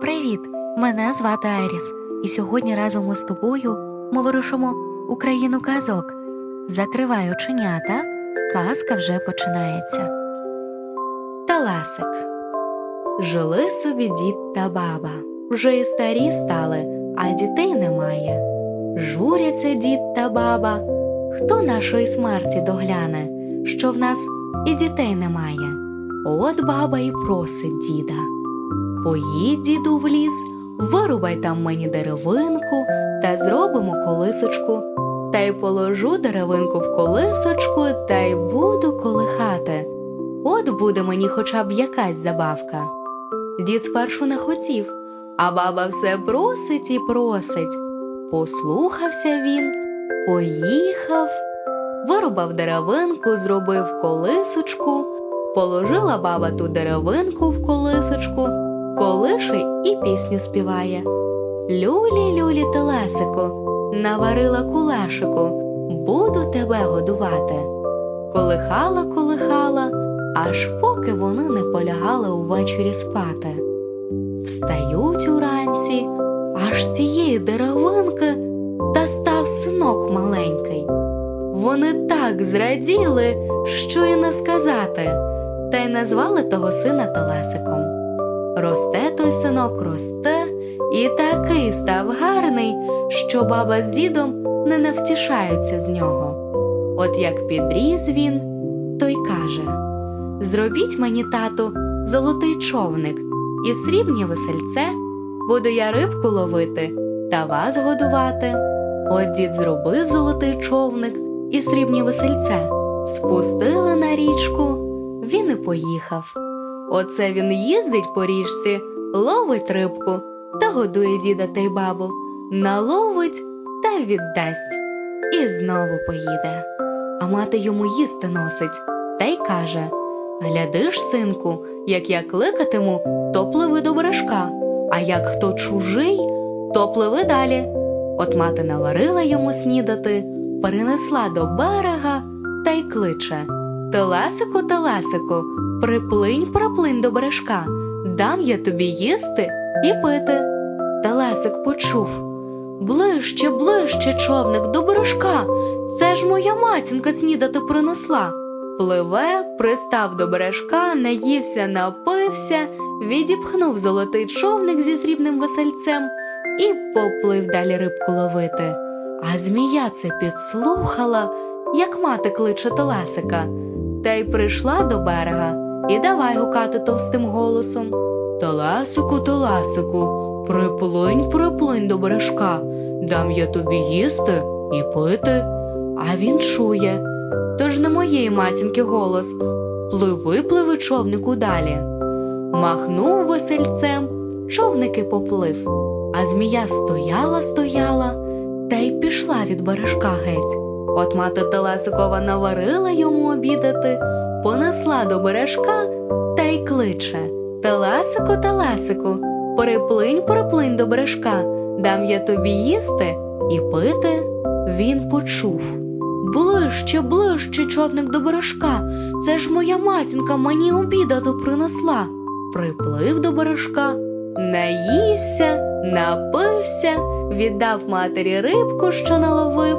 Привіт! Мене звати Айріс, і сьогодні разом із тобою ми вирушимо у країну казок. Закривай оченята, казка вже починається. Таласик Жили собі дід та баба. Вже і старі стали, а дітей немає. Журяться дід та баба. Хто нашої смерті догляне, що в нас і дітей немає? От баба і просить діда. Поїдь, діду, в ліс, вирубай там мені деревинку та зробимо колисочку. Та й положу деревинку в колисочку та й буду колихати. От буде мені хоча б якась забавка. Дід спершу не хотів, а баба все просить і просить. Послухався він, поїхав, вирубав деревинку, зробив колисочку, положила баба ту деревинку в колисочку, колише і пісню співає. Люлі, люлі, телесику, наварила кулешику, буду тебе годувати. Колихала, колихала, аж поки вони не полягали увечері спати. Встають уранці, аж цієї деревинки та став синок маленький. Вони так зраділи, що й не сказати, та й назвали того сина Телесиком. Росте той синок, росте, і такий став гарний, що баба з дідом не навтішаються з нього. От як підріс він, то й каже Зробіть мені, тату, золотий човник і срібні весельце, буду я рибку ловити та вас годувати. От дід зробив золотий човник і срібні весельце, спустили на річку, він і поїхав. Оце він їздить по річці, ловить рибку та годує діда та й бабу, наловить та віддасть. І знову поїде. А мати йому їсти носить та й каже Глядиш, синку, як я кликатиму, то пливи до бережка, а як хто чужий, то пливи далі. От мати наварила йому снідати, перенесла до берега та й кличе Телесику, телесику, приплинь, проплинь до бережка, дам я тобі їсти і пити. Телесик почув Ближче, ближче, човник, до бережка. Це ж моя матінка снідати принесла. Пливе, пристав до бережка, наївся, напився, відіпхнув золотий човник зі срібним весельцем і поплив далі рибку ловити. А змія це підслухала, як мати кличе Телесика, та й прийшла до берега і давай гукати товстим голосом. Телесику, телесику, приплинь, приплинь до бережка, дам я тобі їсти і пити. А він чує, тож не моєї матінки голос. Пливи, пливи, човнику далі. Махнув весельцем, човник і поплив. А змія стояла, стояла та й пішла від бережка геть. От мати Телесикова наварила йому обідати, понесла до бережка та й кличе Телесику, Телесику, приплинь, приплинь до бережка, дам я тобі їсти і пити. Він почув. Ближче, ближче, човник до бережка. Це ж моя матінка мені обідати принесла. Приплив до бережка, наївся, напився, віддав матері рибку, що наловив,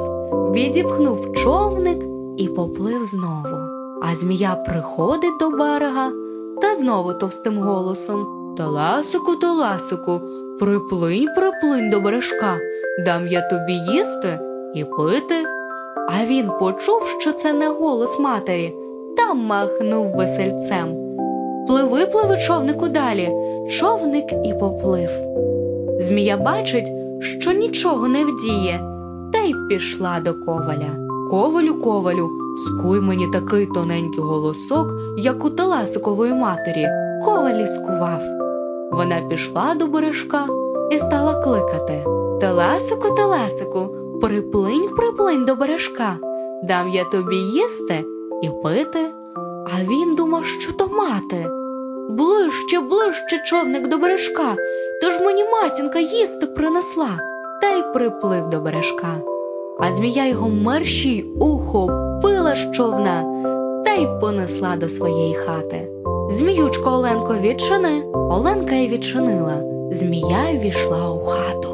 відіпхнув човник і поплив знову. А змія приходить до берега та знову товстим голосом Таласику, Таласику, приплинь, приплинь до бережка, дам я тобі їсти і пити. А він почув, що це не голос матері, та махнув весельцем. Пливи, пливи, човнику далі. Човник і поплив. Змія бачить, що нічого не вдіє, та й пішла до коваля. Ковалю, ковалю, скуй мені такий тоненький голосок, як у Телесикової матері. Коваль і скував. Вона пішла до бережка і стала кликати Телесику, Телесику, приплинь, приплинь до бережка, дам я тобі їсти і пити. А він думав, що то мати. Ближче, ближче човник до бережка, тож мені матінка їсти принесла, та й приплив до бережка. А змія його мерщій ухопила з човна та й понесла до своєї хати. Зміючко Оленко відчини. Оленка й відчинила. змія ввійшла у хату.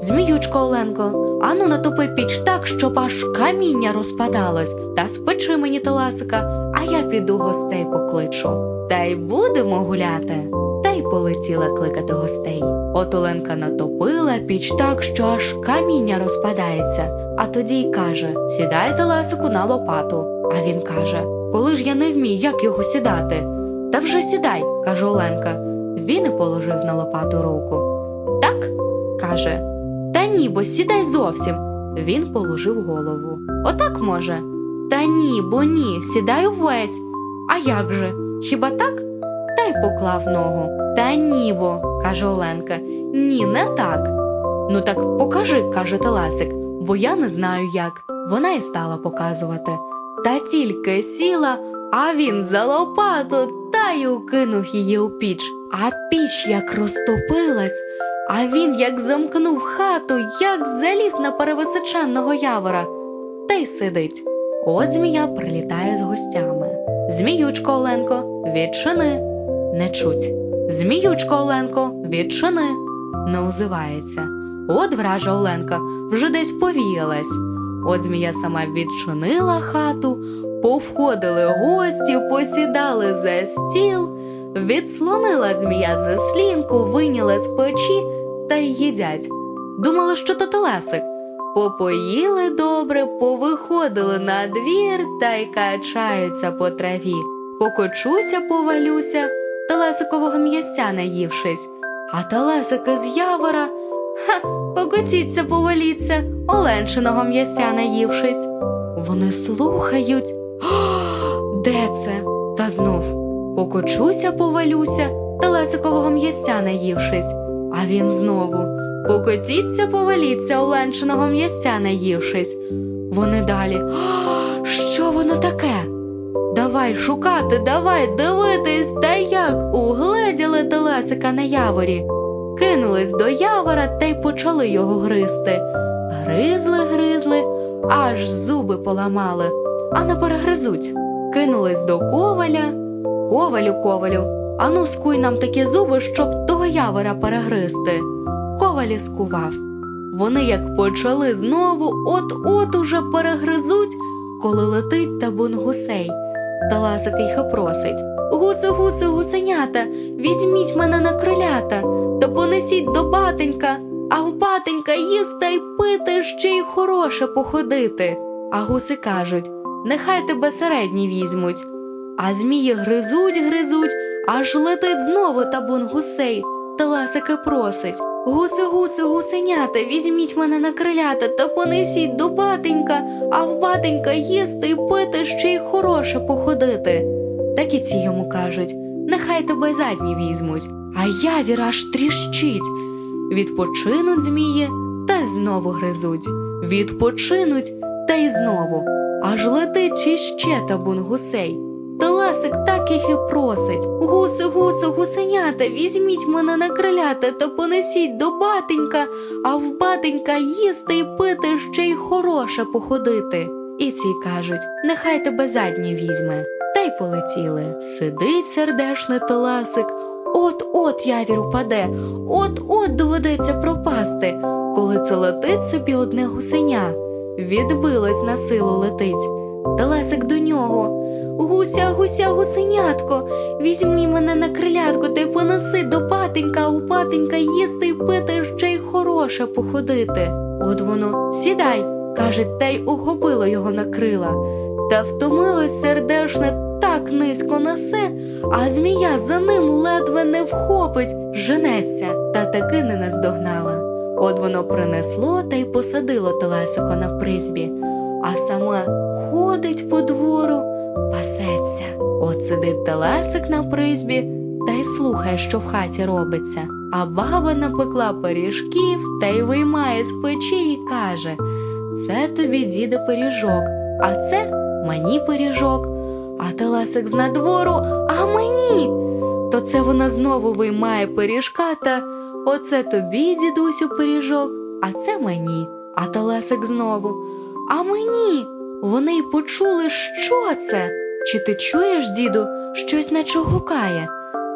Зміючко Оленко, ану натопи піч так, щоб аж каміння розпадалось, та спечи мені телесика, а я піду гостей покличу. Та й будемо гуляти. Та й полетіла кликати гостей. От Оленка натопила піч так, що аж каміння розпадається, а тоді й каже: Сідай телесику на лопату. А він каже: Коли ж я не вмію, як його сідати? Та вже сідай, каже Оленка. Він і положив на лопату руку. Так? каже. Та ні, бо сідай зовсім. Він положив голову. Отак може. Та ні, бо ні, сідай увесь. А як же? Хіба так? Та й поклав ногу. Та ні, бо, каже Оленка. Ні, не так. Ну так покажи, каже Телесик, бо я не знаю як. Вона й стала показувати. Та тільки сіла, а він за лопату та й укинув її у піч. А піч як розтопилась, а він як замкнув хату, як заліз на перевисоченного явора, та й сидить. От змія прилітає з гостями. Зміючко Оленко, відчини. Не чуть. Зміючко Оленко, відчини. Не озивається. От вража Оленка вже десь повіялась. От змія сама відчинила хату, повходили гості, посідали за стіл, відслонила змія заслінку, виняла з печі та й їдять. Думала, що то телесик. Попоїли добре, повиходили на двір та й качаються по траві. Покочуся, повалюся, телесикового м'ясця наївшись, а телесики з явора ха, покотіться, поваліться, оленчиного м'ясця наївшись. Вони слухають. «О, Де це? Та знов покочуся, повалюся, телесикового м'ясця наївшись, а він знову покотіться, поваліться, оленчиного м'ясця наївшись. Вони далі. «О, Що воно таке? Давай шукати, давай дивитись, та як угледіли телесика на яворі. Кинулись до явора та й почали його гризти. Гризли, гризли, аж зуби поламали, а не перегризуть. Кинулись до коваля. Ковалю, ковалю, ану скуй нам такі зуби, щоб того явора перегризти. Ковалі скував. Вони як почали знову, от-от уже перегризуть, коли летить табун гусей. Таласик їх і просить Гуси, гуси, гусенята, візьміть мене на крилята та понесіть до батенька, а в батенька їсти й пити ще й хороше походити. А гуси кажуть нехай тебе середні візьмуть. А змії гризуть, гризуть, аж летить знову табун гусей. Таласики просить Гуси, гуси, гусенята, візьміть мене на крилята та понесіть до батенька, а в батенька їсти й пити ще й хороше походити. Так і ці йому кажуть нехай тебе задні візьмуть, а явір аж тріщить. Відпочинуть змії та й знову гризуть. Відпочинуть та й знову. Аж летить іще табун гусей. Телесик так їх і просить Гуси, гуси, гусенята, візьміть мене на крилята та понесіть до батенька, а в батенька їсти й пити ще й хороше походити. І ці кажуть нехай тебе задні візьме. Та й полетіли. Сидить сердешний телесик, от-от явір упаде, от-от доведеться пропасти, коли це летить собі одне гусеня. Відбилось на силу летить. Телесик до нього. Гуся, гуся, гусенятко, візьмі мене на крилятку та й понеси до патенька, у патенька їсти й пити ще й хороше походити. От воно сідай, каже, та й ухопило його на крила. Та втомилось сердешне так низько несе, а змія за ним ледве не вхопить, женеться, та таки не наздогнала. От воно принесло та й посадило телесико на призбі, а сама ходить по двору, пасеться. От сидить телесик на призбі та й слухає, що в хаті робиться. А баба напекла пиріжків та й виймає з печі і каже: Це тобі, діде, пиріжок, а це мені пиріжок. А телесик з надвору, а мені. То це вона знову виймає пиріжка та оце тобі, дідусю, пиріжок, а це мені. А телесик знову. А мені. Вони й почули, що це. Чи ти чуєш, діду, щось наче гукає?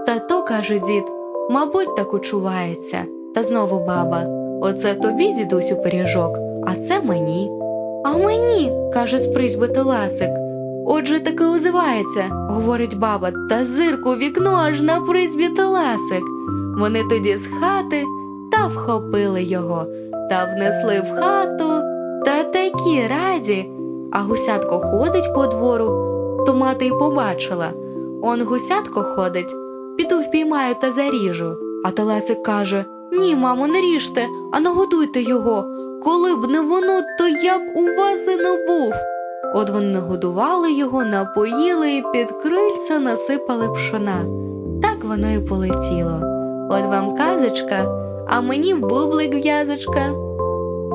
Та то, каже дід, Мабуть, так учувається. Та знову баба. Оце тобі, дідусю, пиріжок, а це мені. А мені, каже з призьби Толасик. Отже, таки озивається, говорить баба, та зирку вікно аж на призьбі Толасик. Вони тоді з хати та вхопили його, та внесли в хату, та такі раді. А гусятко ходить по двору, то мати й побачила. Он гусятко ходить, піду впіймаю та заріжу. А Телесик каже: Ні, мамо, не ріжте, а нагодуйте його. Коли б не воно, то я б у вас і не був. От вони нагодували його, напоїли і під крильця насипали пшона. Так воно і полетіло. От вам казочка, а мені бублик в'язочка.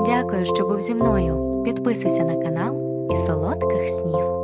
Дякую, що був зі мною. Підписуйся на канал і солодких снів.